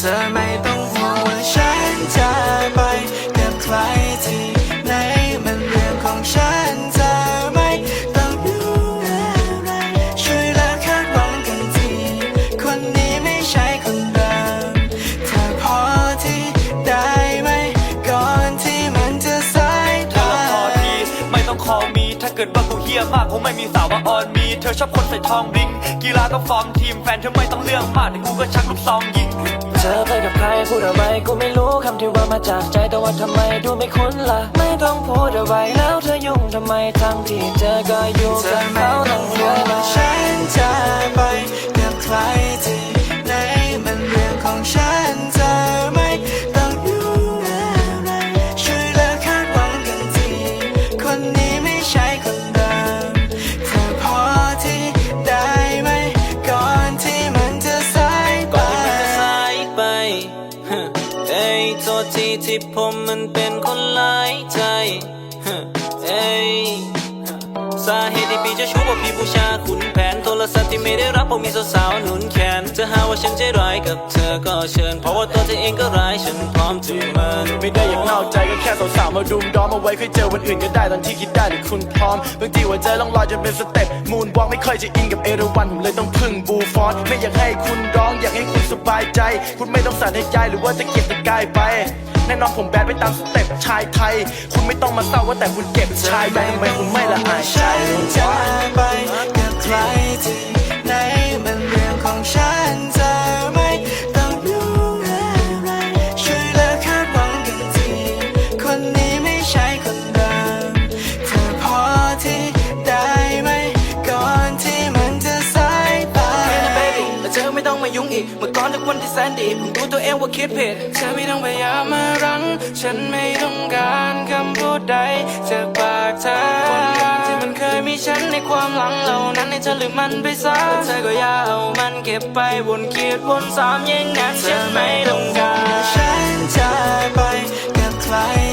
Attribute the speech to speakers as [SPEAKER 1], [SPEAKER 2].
[SPEAKER 1] ธอไม่ต้องห่วงว่าฉันจะไปกับใครที่ไหนมันเรื่องของฉันเธอไม่ต้องรู้อะไร ช่วยละคาดหวังกันที คนนี้ไม่ใช่คนเดิมเธอพอที่ได้ไหมก่อนที่มันจะสายไป
[SPEAKER 2] เธอพอที่ไม่ต้องคอม เกิดว่ากูเฮียมากคงไม่มีสาวมาออนมี เธอชอบคนใส่ทองบลิง กีฬาก็ฟอร์มทีมแฟนเธอไม่ต้องเลือกมากแต่กูก็ชักลูกซองยิง
[SPEAKER 3] เธอไปกับใครพูดอะไรกูไม่รู้คำที่ว่ามาจากใจแต่ว่าทำไมดูไม่คุ้นล่ะ ไม่ต้องพูดอะไรแล้วเธอยุ่งทำไมทั้งที่เธอก็อยู่กั
[SPEAKER 1] บไม่
[SPEAKER 3] เขา
[SPEAKER 1] ต้
[SPEAKER 3] ตั้
[SPEAKER 1] อง
[SPEAKER 3] เลื
[SPEAKER 1] อะ
[SPEAKER 3] มา ที่ผมมันเป็นคนหลายใจเอ้ยสาเหตุที่พี่เจะชู้ว่าพี่บูชาคุณแผนโทรศัพท์ที่ไม่ได้รับเพราะมีสาวๆหนุนแขนจะหาว่าฉันใจร้ายกับเธอก็เชิญ เพราะว่าตัวเธอเองก็ร้ายฉันพร้อมจะมัน
[SPEAKER 4] ไม่ได้อยากนอกใจก็แค่สาวๆมารุมล้อมเอาไว้ค่อยเจอวันอื่นก็ได้ตอนที่คิดได้หรือคุณพร้อมบางทีหัวใจล่องลอยจนเป็นสเต็ปมูนวองไม่ค่อยจะอินกับเอราวันผมเลยต้องพึ่งบูฟอนไม่อยากให้คุณร้องอยากให้คุณสบายใจ คุณไม่ต้องสั่นให้ใจหรือว่าจะเก็บตะกายไป แน่นอนผมแบดไปตามสเต็ปชายไทย คุณไม่ต้องมาเศร้าว่าแต่คุณเก็บชายแบงทำไมคุณไม่ละอายใจ
[SPEAKER 1] ฉั เมื่อก่อนทุ
[SPEAKER 3] กวันที่แสนดีผมรู้ตัวเองว่าคิดผิด
[SPEAKER 1] เธอไม่ต้องพยายามมารั้ง ฉันไม่ต้องการคำพูดใดจากปากเธอที่มันเคยมีฉันในความหลังเหล่านั้นให้เธอลืมมันไปซะเธอก็อย่าเอามันเก็บไปวนคิดวนซ้ำอย่างนั้นฉันไม่ต้องการฉันจะไปกับใคร